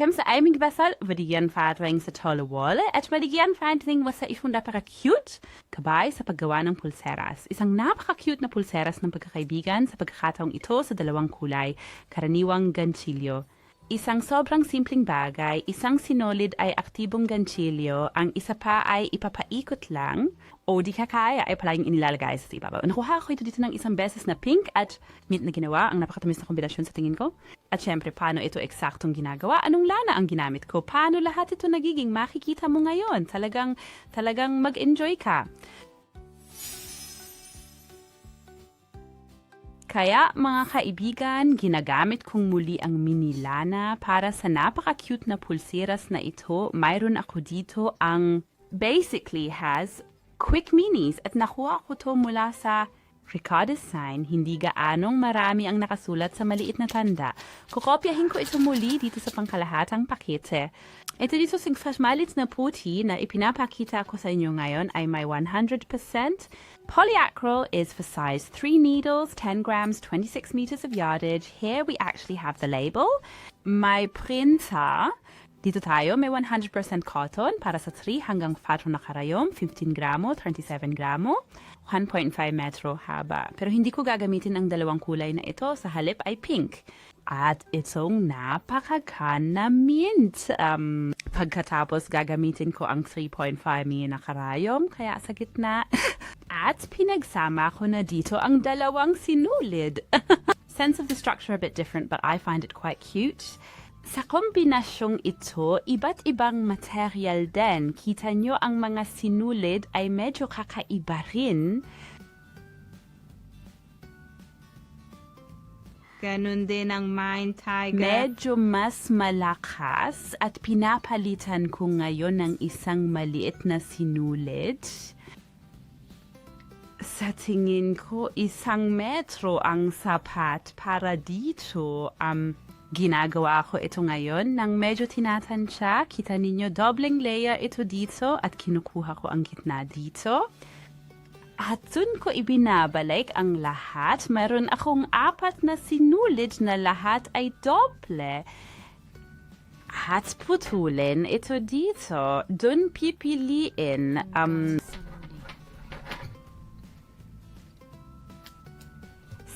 Kem sa aming basal, vadiyan fatwing sa tolo wall, at vadigyan finding was sa ifong napaka-cute, kabay sa paggawa ng pulseras. Isang napaka-cute na pulseras ng pagkakaibigan sa pagkakataong ito sa dalawang kulay, karaniwang ganchilyo. Isang sobrang simpleng bagay, isang sinolid ay aktibong ganchilyo, ang isa pa ay ipapaikot lang, o di ka kaya ay palaging inilalagay sa ibabaw. Nakuha ko ito dito ng isang beses na pink at mint na ginawa, ang napakatamis na kombinasyon sa tingin ko. At syempre, paano ito eksaktong ginagawa? Anong lana ang ginamit ko? Paano lahat ito nagiging makikita mo ngayon? Talagang, talagang mag-enjoy ka. Kaya mga kaibigan, ginagamit kong muli ang mini lana para sa napaka-cute na pulseras na ito. Mayroon ako dito ang basically has quick minis at nakuha ko to mula sa Ricardo's sign, hindi gaanong marami ang nakasulat sa maliit na tanda. Kukopyahin ko ito muli dito sa pangkalahatang pakete. Ito dito sa malit na puti na ipinapakita ko sa inyo ngayon ay may 100%. Polyacryl is for size 3 needles, 10 grams, 26 meters of yardage. Here we actually have the label. My printer, dito tayo, may 100% cotton para sa 3 hanggang 4 na karayom, 15 gramo, 27 gramo, 1.5 metro haba. Pero hindi ko gagamitin ang dalawang kulay na ito, sa halip ay pink. At itong napakakan na mint. Um, pagkatapos gagamitin ko ang 3.5 mil na karayom, kaya sa gitna. At pinagsama ko na dito ang dalawang sinulid. Sense of the structure a bit different, but I find it quite cute. Sa kombinasyong ito, iba't ibang material din. Kita nyo ang mga sinulid ay medyo kakaiba rin. Ganon din ang Mind Tiger. Medyo mas malakas at pinapalitan ko ngayon ng isang maliit na sinulid. Sa tingin ko, isang metro ang sapat para dito. Um, ginagawa ko ito ngayon nang medyo tinatansya. Kita ninyo, doubling layer ito dito at kinukuha ko ang gitna dito. At dun ko ibinabalik ang lahat. Meron akong apat na sinulid na lahat ay doble. At putulin ito dito. Dun pipiliin. Um,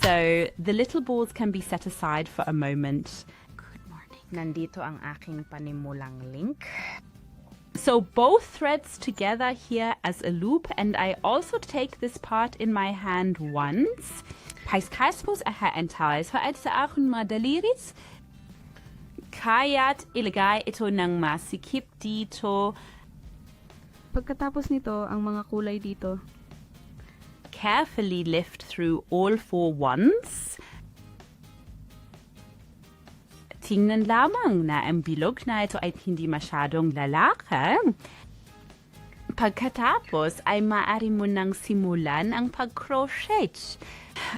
so, the little balls can be set aside for a moment. Good morning. Nandito ang aking panimulang link. So both threads together here as a loop and I also take this part in my hand once. Paiskaispos aha entalis haad sa akong mga daliris. Kaya't ilagay ito ng masikip dito. Pagkatapos nito, ang mga kulay dito. Carefully lift through all four once. Tingnan lamang na ang bilog na ito ay hindi masyadong lalaki. Pagkatapos ay maaari mo nang simulan ang pag-crochet.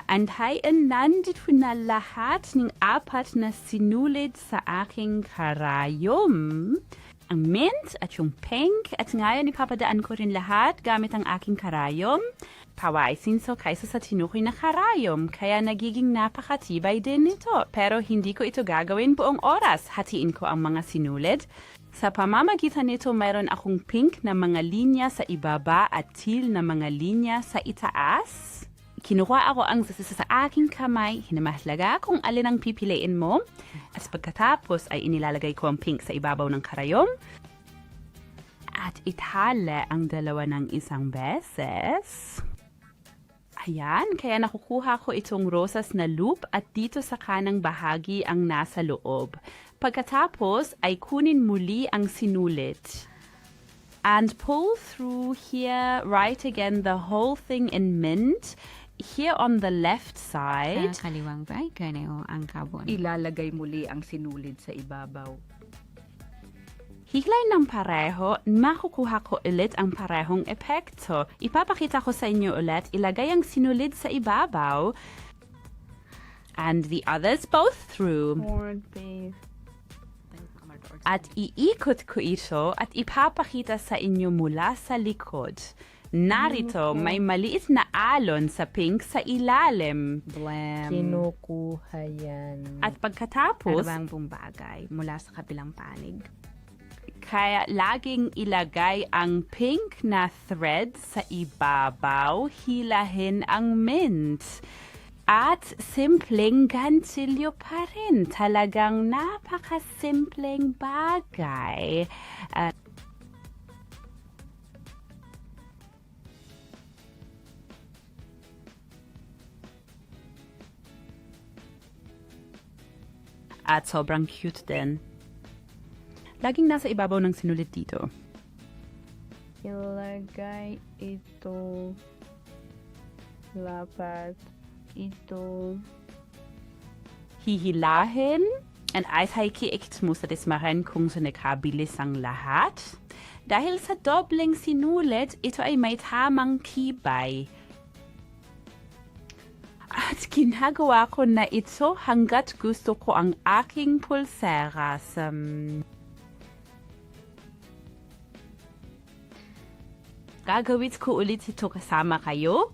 Antayin nandito na lahat ng apat na sinulid sa aking karayom. Ang mint at yung pink at ngayon ipapadaan ko rin lahat gamit ang aking karayom. Pawaisin so kaysa sa tinukoy na karayom kaya nagiging napakatibay din nito. Pero hindi ko ito gagawin buong oras. Hatiin ko ang mga sinulid. Sa pamamagitan nito, mayroon akong pink na mga linya sa ibaba at teal na mga linya sa itaas. Kinuha ako ang sasa sa aking kamay, hinamahlaga kung alin ang pipiliin mo. At pagkatapos ay inilalagay ko ang pink sa ibabaw ng karayom. At ithala ang dalawa ng isang beses. Ayan, kaya nakukuha ko itong rosas na loop at dito sa kanang bahagi ang nasa loob. Pagkatapos ay kunin muli ang sinulit. And pull through here, right again, the whole thing in mint. Here on the left side. Sa kaliwang bay, ganeo ang kabon. Ilalagay muli ang sinulid sa ibabaw. Higlay ng pareho, makukuha ko ulit ang parehong epekto. Ipapakita ko sa inyo ulit, ilagay ang sinulid sa ibabaw. And the others both through. Corn beef. At iikot ko ito at ipapakita sa inyo mula sa likod. Narito, may maliit na alon sa pink sa ilalim. Blam. Kinukuha yan. At ano pagkatapos, bang bumbagay mula sa kabilang panig? kaya laging ilagay ang pink na thread sa ibabaw, hilahin ang mint. At simpleng gansilyo pa rin. Talagang napakasimpleng bagay. At At sobrang cute din. Laging nasa ibabaw ng sinulit dito. Ilagay ito. Dapat ito. hihilahin and ay haikiikt mo sa dismahan kung sa nakabilis ang lahat. Dahil sa dobleng sinulit, ito ay may tamang tibay. At ginagawa ko na ito hanggat gusto ko ang aking pulsera sa... Gagawit ko ulit ito kasama kayo.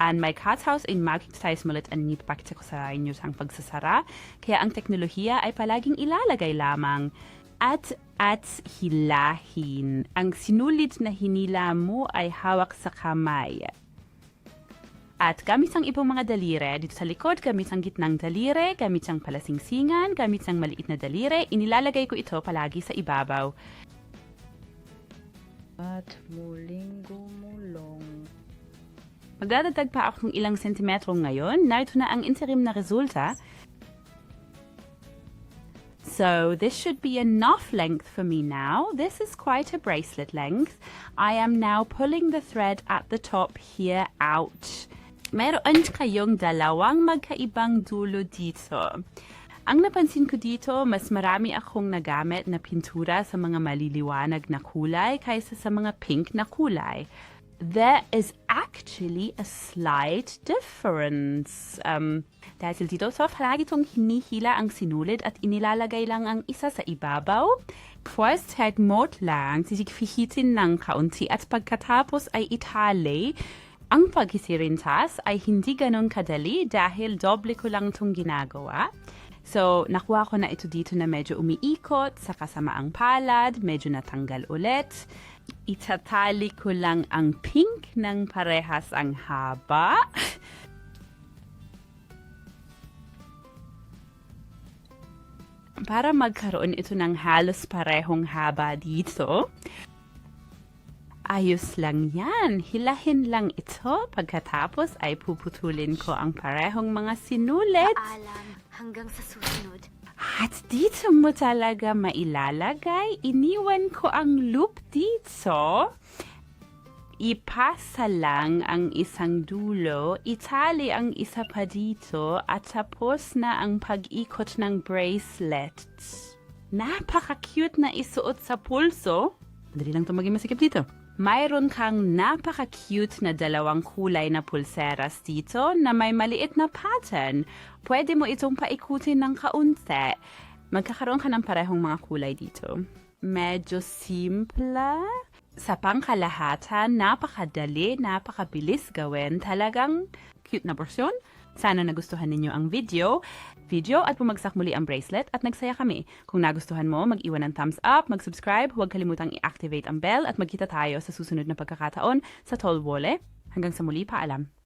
And my cat's house ay makikita tayo ulit and nipapakita ko sa inyo ang pagsasara. Kaya ang teknolohiya ay palaging ilalagay lamang at at hilahin. Ang sinulit na hinila mo ay hawak sa kamay. At gamit ang ibang mga dalire, dito sa likod, gamit ang gitnang dalire, gamit ang palasingsingan, gamit ang maliit na dalire, inilalagay ko ito palagi sa ibabaw. At muling gumulong. Magdadagdag pa ako ng ilang sentimetro ngayon. Narito na ang interim na resulta. So this should be enough length for me now. This is quite a bracelet length. I am now pulling the thread at the top here out. Meron kayong dalawang magkaibang dulo dito. Ang napansin ko dito, mas marami akong nagamit na pintura sa mga maliliwanag na kulay kaysa sa mga pink na kulay. There is actually a slight difference. Um, dahil dito, so palagi itong hinihila ang sinulid at inilalagay lang ang isa sa ibabaw. First head mode lang, sisigfihitin ng kaunti at pagkatapos ay itali. Ang paghisirintas ay hindi ganun kadali dahil doble ko lang itong ginagawa. So, nakuha ko na ito dito na medyo umiikot sa kasamaang palad, medyo natanggal ulit. Itatali ko lang ang pink ng parehas ang haba. Para magkaroon ito ng halos parehong haba dito. Ayos lang yan. Hilahin lang ito. Pagkatapos ay puputulin ko ang parehong mga sinulit. Paalam hanggang sa susunod. At dito mo talaga mailalagay. Iniwan ko ang loop dito. Ipasa lang ang isang dulo, itali ang isa pa dito, at tapos na ang pag-ikot ng bracelet. Napaka-cute na isuot sa pulso. Madali lang ito maging masikip dito. Mayroon kang napaka-cute na dalawang kulay na pulseras dito na may maliit na pattern. Pwede mo itong paikutin ng kaunti. Magkakaroon ka ng parehong mga kulay dito. Medyo simple. Sa pangkalahatan, napakadali, napakabilis gawin. Talagang cute na version. Sana nagustuhan ninyo ang video. Video at bumagsak muli ang bracelet at nagsaya kami. Kung nagustuhan mo, mag-iwan ng thumbs up, mag-subscribe, huwag kalimutang i-activate ang bell at magkita tayo sa susunod na pagkakataon sa Tolwole. Hanggang sa muli, paalam.